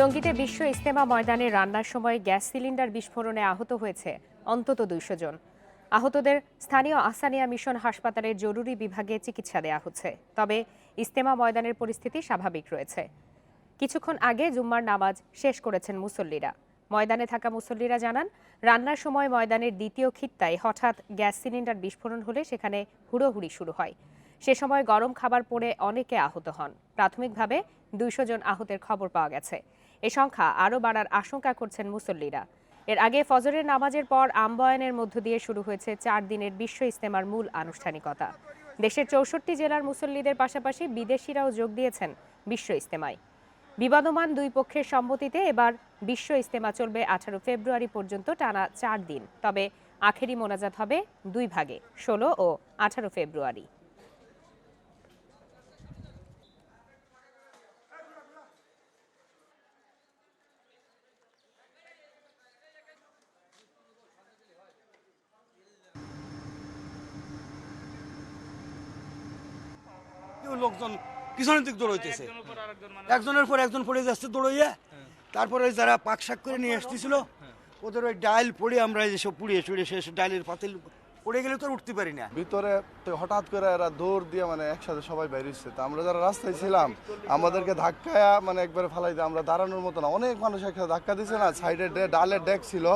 টঙ্গীতে বিশ্ব ইস্তেমা ময়দানে রান্নার সময় গ্যাস সিলিন্ডার বিস্ফোরণে আহত হয়েছে অন্তত দুইশো জন। আহতদের স্থানীয় আসানিয়া মিশন হাসপাতালের জরুরি বিভাগে চিকিৎসা দেওয়া হচ্ছে। তবে ইস্তেমা ময়দানের পরিস্থিতি স্বাভাবিক রয়েছে। কিছুক্ষণ আগে জুম্মার নামাজ শেষ করেছেন মুসল্লিরা। ময়দানে থাকা মুসল্লিরা জানান, রান্নার সময় ময়দানের দ্বিতীয় খিত্তায় হঠাৎ গ্যাস সিলিন্ডার বিস্ফোরণ হলে সেখানে হুড়োহুড়ি শুরু হয়। সে সময় গরম খাবার পড়ে অনেকে আহত হন। প্রাথমিকভাবে দুইশো জন আহতের খবর পাওয়া গেছে। এ সংখ্যা আরও বাড়ার আশঙ্কা করছেন মুসল্লিরা। এর আগে ফজরের নামাজের পর আম্বয়নের মধ্য দিয়ে শুরু হয়েছে চার দিনের বিশ্ব ইস্তেমার মূল আনুষ্ঠানিকতা। দেশের চৌষট্টি জেলার মুসল্লিদের পাশাপাশি বিদেশিরাও যোগ দিয়েছেন বিশ্ব ইস্তেমায় বিবাদমান দুই পক্ষের সম্মতিতে এবার বিশ্ব ইস্তেমা চলবে আঠারো ফেব্রুয়ারি পর্যন্ত টানা চার দিন। তবে আখেরি মোনাজাত হবে দুই ভাগে, ষোলো ও আঠারো ফেব্রুয়ারি। লোকজন পিছনের দিক দৌড়াইতেছে। একজনের পর একজন পড়ে যাচ্ছে দৌড়াইয়া তারপরে যারা পাক শাক করে নিয়ে আসতেছিল ওদের ওই ডাইল পড়ে আমরা এই পুড়িয়ে চুড়িয়ে শেষ ডাইলের পাতিল পড়ে গেলে তো উঠতে পারি না। ভিতরে হঠাৎ করে এরা দৌড় দিয়ে মানে একসাথে সবাই বেরিয়েছে তো আমরা যারা রাস্তায় ছিলাম আমাদেরকে ধাক্কায়া মানে একবারে ফালাই দিয়ে আমরা দাঁড়ানোর মতো না। অনেক মানুষ একসাথে ধাক্কা দিছে না সাইডে ডালের ডেক ছিল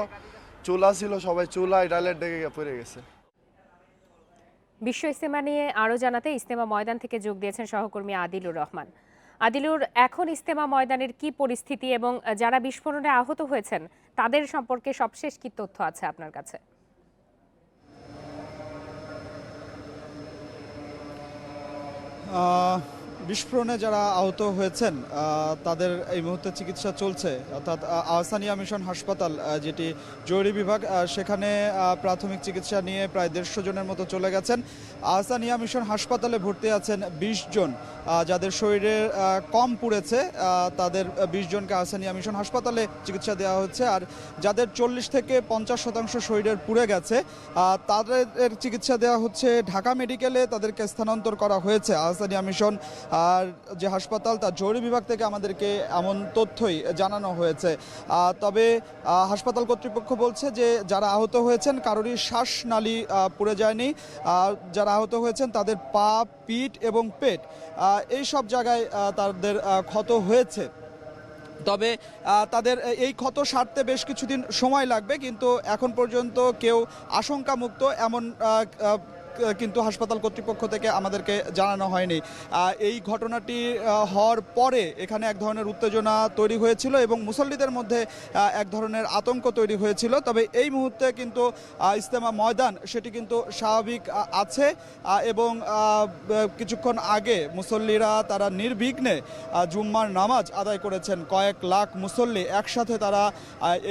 চুলা ছিল সবাই চুলায় ডালের ডেকে পড়ে গেছে। বিশ্ব ইস্তেমা নিয়ে আরও জানাতে ইস্তেমা ময়দান থেকে যোগ দিয়েছেন সহকর্মী আদিলুর রহমান। আদিলুর এখন ইস্তেমা ময়দানের কি পরিস্থিতি এবং যারা বিস্ফোরণে আহত হয়েছেন তাদের সম্পর্কে সবশেষ কি তথ্য আছে আপনার কাছে? আহ, বিস্ফোরণে যারা আহত হয়েছেন তাদের এই মুহূর্তে চিকিৎসা চলছে। অর্থাৎ আহ, আহসানিয়া মিশন হাসপাতাল যেটি জরুরি বিভাগ সেখানে প্রাথমিক চিকিৎসা নিয়ে প্রায় দেড়শো জনের মতো চলে গেছেন। আহসানিয়া মিশন হাসপাতালে ভর্তি আছেন বিশ জন। যাদের শরীরে কম পুড়েছে তাদের বিশ জনকে আহসানিয়া মিশন হাসপাতালে চিকিৎসা দেওয়া হচ্ছে। আর যাদের চল্লিশ থেকে পঞ্চাশ শতাংশ শরীরের পুড়ে গেছে তাদের চিকিৎসা দেওয়া হচ্ছে ঢাকা মেডিকেলে। তাদেরকে স্থানান্তর করা হয়েছে আহসানিয়া মিশন আর যে হাসপাতাল, তার জরুরি বিভাগ থেকে আমাদেরকে এমন তথ্যই জানানো হয়েছে। তবে হাসপাতাল কর্তৃপক্ষ বলছে যে, যারা আহত হয়েছেন, কারোরই শ্বাসনালী পুড়ে যায়নি। যারা আহত হয়েছেন, তাদের পা, পিঠ এবং পেট এই সব জায়গায় তাদের ক্ষত হয়েছে। তবে তাদের এই ক্ষত সারতে বেশ কিছুদিন সময় লাগবে, কিন্তু এখন পর্যন্ত কেউ আশঙ্কামুক্ত এমন কিন্তু হাসপাতাল কর্তৃপক্ষ থেকে আমাদেরকে জানানো হয়নি। এই ঘটনাটি হওয়ার পরে এখানে এক ধরনের উত্তেজনা তৈরি হয়েছিল এবং মুসল্লিদের মধ্যে এক ধরনের আতঙ্ক তৈরি হয়েছিল। তবে এই মুহূর্তে কিন্তু ইস্তেমা ময়দান সেটি কিন্তু স্বাভাবিক আছে এবং কিছুক্ষণ আগে মুসল্লিরা তারা নির্বিঘ্নে জুম্মার নামাজ আদায় করেছেন। কয়েক লাখ মুসল্লি একসাথে তারা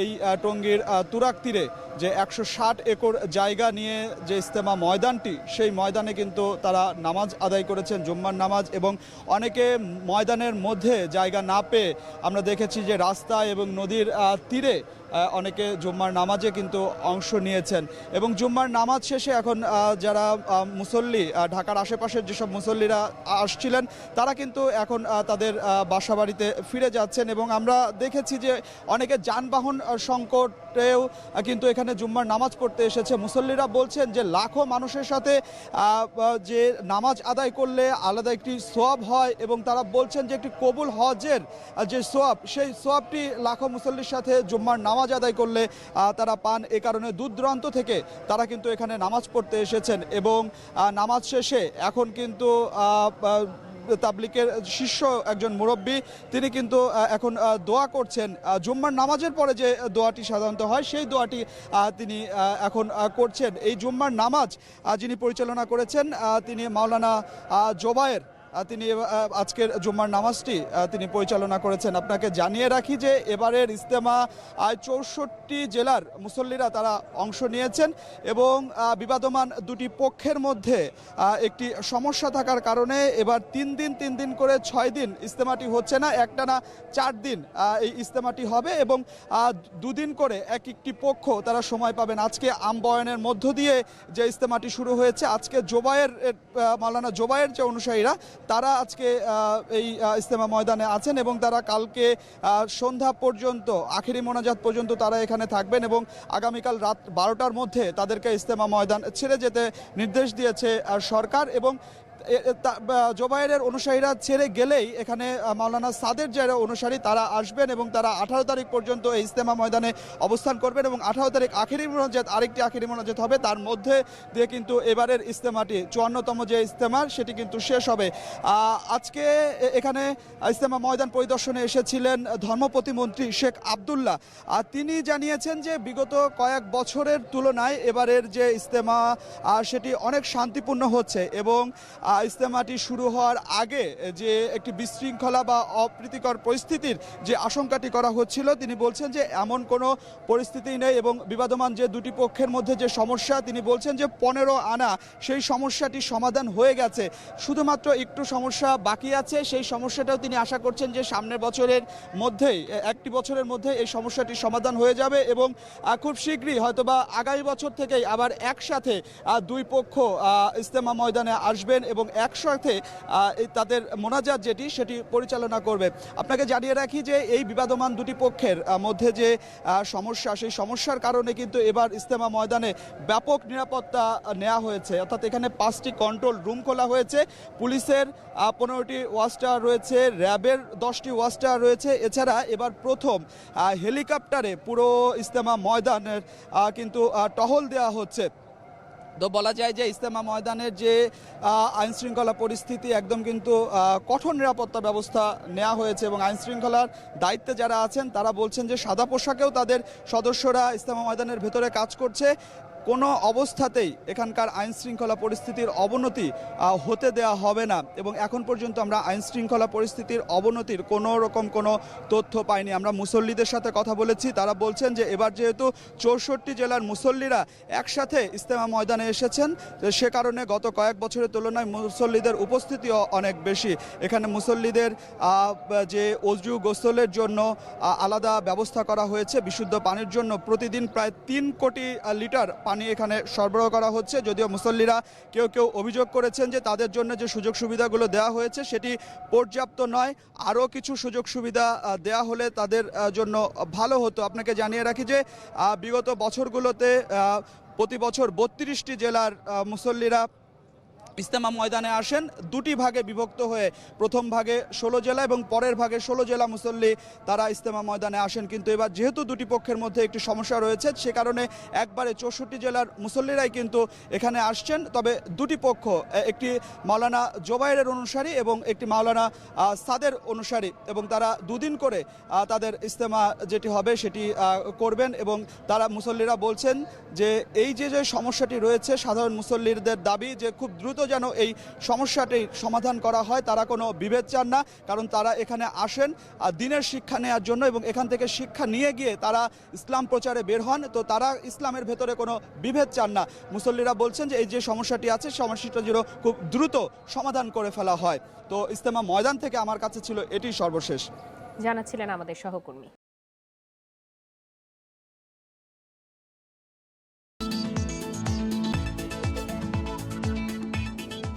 এই টঙ্গীর তুরাক তীরে যে একশো ষাট একর জায়গা নিয়ে যে ইস্তেমা ময়দানটি সেই ময়দানে কিন্তু তারা নামাজ আদায় করেছেন, জুম্মার নামাজ এবং অনেকে ময়দানের মধ্যে জায়গা না পেয়ে আমরা দেখেছি যে রাস্তা এবং নদীর তীরে অনেকে জুম্মার নামাজে কিন্তু অংশ নিয়েছেন। এবং জুম্মার নামাজ শেষে এখন যারা মুসল্লি ঢাকার আশেপাশের যেসব মুসল্লিরা আসছিলেন, তারা কিন্তু এখন তাদের বাসাবাড়িতে ফিরে যাচ্ছেন। এবং আমরা দেখেছি যে অনেকে যানবাহন সংকটেও কিন্তু এখানে জুম্মার নামাজ পড়তে এসেছে। মুসল্লিরা বলছেন যে লাখো মানুষের সাথে যে নামাজ আদায় করলে আলাদা একটি সোয়াব হয় এবং তারা বলছেন যে একটি কবুল হজের যে সোয়াব, সেই সোয়াবটি লাখো মুসল্লির সাথে জুম্মার নামাজ আদায় করলে তারা পান এ কারণে দূর দূরান্ত থেকে তারা কিন্তু এখানে নামাজ পড়তে এসেছেন এবং নামাজ শেষে এখন কিন্তু তাবলিকের শীর্ষ একজন মুরব্বী, তিনি কিন্তু এখন দোয়া করছেন। জুম্মার নামাজের পরে যে দোয়াটি সাধারণত হয়, সেই দোয়াটি তিনি এখন করছেন। এই জুম্মার নামাজ যিনি পরিচালনা করেছেন তিনি মাওলানা জোবায়ের তিনি আজকের জুম্মার নামাজটি তিনি পরিচালনা করেছেন। আপনাকে জানিয়ে রাখি যে এবারের ইস্তেমা চৌষট্টি জেলার মুসল্লিরা তারা অংশ নিয়েছেন এবং বিবাদমান দুটি পক্ষের মধ্যে একটি সমস্যা থাকার কারণে এবার তিন দিন তিন দিন করে ছয় দিন ইস্তেমাটি হচ্ছে না। একটানা চার দিন এই ইস্তেমাটি হবে এবং দুদিন করে এক একটি পক্ষ তারা সময় পাবেন। আজকে আমবয়নের মধ্য দিয়ে যে ইস্তেমাটি শুরু হয়েছে, আজকে জোবায়ের মাওলানা জোবায়ের যে অনুসারীরা তারা আজকে এই ইস্তেমা ময়দানে আছেন এবং তারা কালকে সন্ধ্যা পর্যন্ত, আখেরি মোনাজাত পর্যন্ত তারা এখানে থাকবেন এবং আগামীকাল রাত বারোটার মধ্যে তাদেরকে ইস্তেমা ময়দান ছেড়ে যেতে নির্দেশ দিয়েছে সরকার এবং জোবায়েরের অনুসারীরা ছেড়ে গেলেই এখানে মাওলানা সাদের যারা অনুসারী, তারা আসবেন এবং তারা আঠারো তারিখ পর্যন্ত এই ইস্তেমা ময়দানে অবস্থান করবেন এবং আঠারো তারিখ আখেরি মোনাজাত, আরেকটি আখেরি মোনাজাত হবে। তার মধ্যে দিয়ে কিন্তু এবারের ইস্তেমাটি চুয়ান্নতম যে ইস্তেমা সেটি কিন্তু শেষ হবে। আজকে এখানে ইস্তেমা ময়দান পরিদর্শনে এসেছিলেন ধর্ম প্রতিমন্ত্রী শেখ আবদুল্লাহ। আর তিনি জানিয়েছেন যে বিগত কয়েক বছরের তুলনায় এবারের যে ইস্তেমা সেটি অনেক শান্তিপূর্ণ হচ্ছে এবং আহ, ইস্তেমাটি শুরু হওয়ার আগে যে একটি বিশৃঙ্খলা বা অপ্রীতিকর পরিস্থিতির যে আশঙ্কাটি করা হচ্ছিল তিনি বলছেন যে এমন কোনো পরিস্থিতি নেই এবং বিবাদমান যে দুটি পক্ষের মধ্যে যে সমস্যা তিনি বলছেন যে পনেরো আনা সেই সমস্যাটি সমাধান হয়ে গেছে। শুধুমাত্র একটু সমস্যা বাকি আছে সেই সমস্যাটাও তিনি আশা করছেন যে সামনের বছরের মধ্যেই একটি বছরের মধ্যে এই সমস্যাটি সমাধান হয়ে যাবে এবং খুব শীঘ্রই হয়তোবা আগামী বছর থেকেই আবার একসাথে দুই পক্ষ আহ, ইস্তেমা ময়দানে আসবেন এবং একসাথে তাদের মোনাজাত যেটি, সেটি পরিচালনা করবে। আপনাকে জানিয়ে রাখি যে এই বিবাদমান দুটি পক্ষের মধ্যে যে সমস্যা, সেই সমস্যার কারণে কিন্তু এবার ইস্তেমা ময়দানে ব্যাপক নিরাপত্তা নেওয়া হয়েছে। অর্থাৎ এখানে পাঁচটি কন্ট্রোল রুম খোলা হয়েছে। পুলিশের পনেরোটি ওয়াস্টার রয়েছে, র্যাবের দশটি ওয়াস্টার রয়েছে। এছাড়া এবার প্রথম হেলিকপ্টারে পুরো ইস্তেমা ময়দানের কিন্তু টহল দেওয়া হচ্ছে। তো বলা যায় যে ইস্তেমা ময়দানের যে আইন শৃঙ্খলা পরিস্থিতি একদম কিন্তু কঠোর নিরাপত্তা ব্যবস্থা নেওয়া হয়েছে এবং আইন শৃঙ্খলার দায়িত্বে যারা আছেন তারা বলছেন যে সাদা পোশাকেও তাদের সদস্যরা ইস্তেমা ময়দানের ভেতরে কাজ করছে। কোনো অবস্থাতেই এখানকার আইন শৃঙ্খলা পরিস্থিতির অবনতি হতে দেওয়া হবে না। এবং এখন পর্যন্ত আমরা আইন শৃঙ্খলা পরিস্থিতির অবনতির কোনো রকম কোনো তথ্য পাইনি। আমরা মুসল্লিদের সাথে কথা বলেছি। তারা বলছেন যে এবার যেহেতু চৌষট্টি জেলার মুসল্লিরা একসাথে ইস্তেমা ময়দানে এসেছেন সে কারণে গত কয়েক বছরের তুলনায় মুসল্লিদের উপস্থিতিও অনেক বেশি। এখানে মুসল্লিদের যে অজু গোসলের জন্য আলাদা ব্যবস্থা করা হয়েছে। বিশুদ্ধ পানির জন্য প্রতিদিন প্রায় তিন কোটি লিটার পানি এখানে সরবরাহ করা হচ্ছে। যদিও মুসল্লিরা কেউ কেউ অভিযোগ করেছেন যে তাদের জন্য যে সুযোগ সুবিধাগুলো দেওয়া হয়েছে সেটি পর্যাপ্ত নয়। আরও কিছু সুযোগ সুবিধা দেওয়া হলে তাদের জন্য ভালো হতো। আপনাকে জানিয়ে রাখি যে বিগত বছরগুলোতে প্রতি বছর বত্রিশটি জেলার মুসল্লিরা ইস্তেমা ময়দানে আসেন। দুটি ভাগে বিভক্ত হয়ে প্রথম ভাগে ষোলো জেলা এবং পরের ভাগে ষোলো জেলা মুসল্লি তারা ইস্তেমা ময়দানে আসেন। কিন্তু এবার যেহেতু দুটি পক্ষের মধ্যে একটি সমস্যা রয়েছে, সে কারণে একবারে চৌষট্টি জেলার মুসল্লিরাই কিন্তু এখানে আসছেন। তবে দুটি পক্ষ একটি মাওলানা জোবাইরের অনুসারী এবং একটি মাওলানা সাদের অনুসারী এবং তারা দুদিন করে তাদের ইস্তেমা যেটি হবে সেটি করবেন এবং তারা মুসল্লিরা বলছেন যে এই যে যে সমস্যাটি রয়েছে, সাধারণ মুসল্লিদের দাবি যে খুব দ্রুত যেন এই সমস্যাটির সমাধান করা হয়, তারা কোনো বিভেদ চান না, কারণ তারা এখানে আসেন দিনের শিক্ষা নেওয়ার জন্য এবং এখান থেকে শিক্ষা নিয়ে গিয়ে তারা ইসলাম প্রচারে বের হন। তো তারা ইসলামের ভেতরে কোনো বিভেদ চান না। মুসল্লিরা বলছেন যে, এই যে সমস্যাটি আছে, সমস্যাটা যেন খুব দ্রুত সমাধান করে ফেলা হয়। তো ইস্তেমা ময়দান থেকে আমার কাছে ছিল এটি সর্বশেষ। জানাচ্ছিলেন আমাদের সহকর্মী।